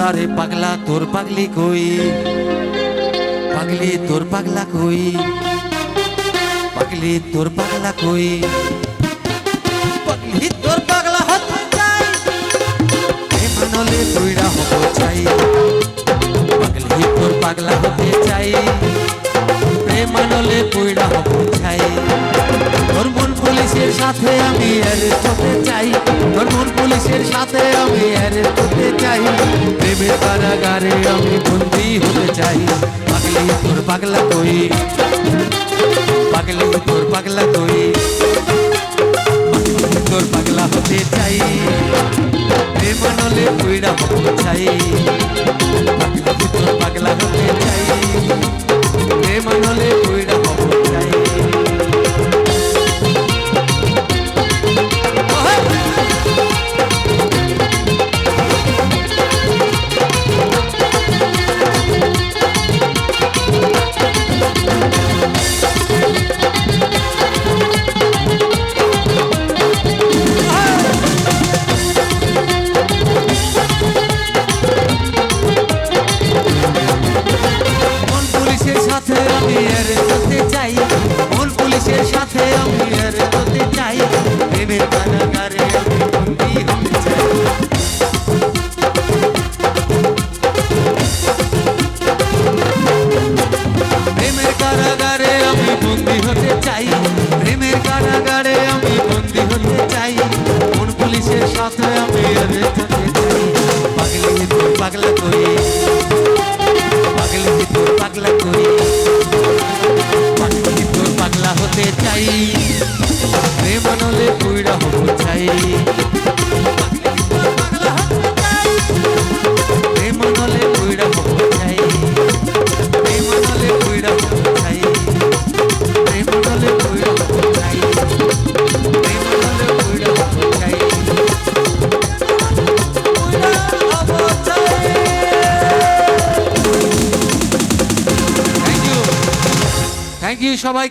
আরে পাগলা, তোর পাগলি কই? পাগলি, তোর পাগলা কই? পাগলি, তোর পাগলা কই? পাগলি, তোর পাগলা হতে চাই। মানলে তুইরা হব চাই। পাগলি, তোর পাগলা হতে চাই। প্রেমানলে পুইরা হব চাই। তোর মন পুলিশের সাথে আমি হতে চাই। তোর মন পুলিশের সাথে আমি অ্যারেস্ট চাই। প্রেমের কারাগারে আমি বন্দি হতে চাই। পাগলি তোর পাগলা কই পাগলি তোর পাগলা কই তোর পাগলা হতে চাই। প্রেম নলে তুইরা হতে চাই। সাথে আমি এর হতে চাই। মন পুলিশের সাথে আমি এর হতে চাই। প্রেমের কারাগারে আমি বন্দি হতে চাই। প্রেমের কারাগারে আমি বন্দি হতে চাই। প্রেমের কারাগারে আমি বন্দি হতে চাই। মন পুলিশের সাথে আমি এর চাই। প্রেমানলে পুইরা হব চাই। চাই। প্রেমানলে পুইরা হব চাই। হব চাই। প্রেমানলে হব চাই। প্রেমানলে পুইরা হব হব সবাই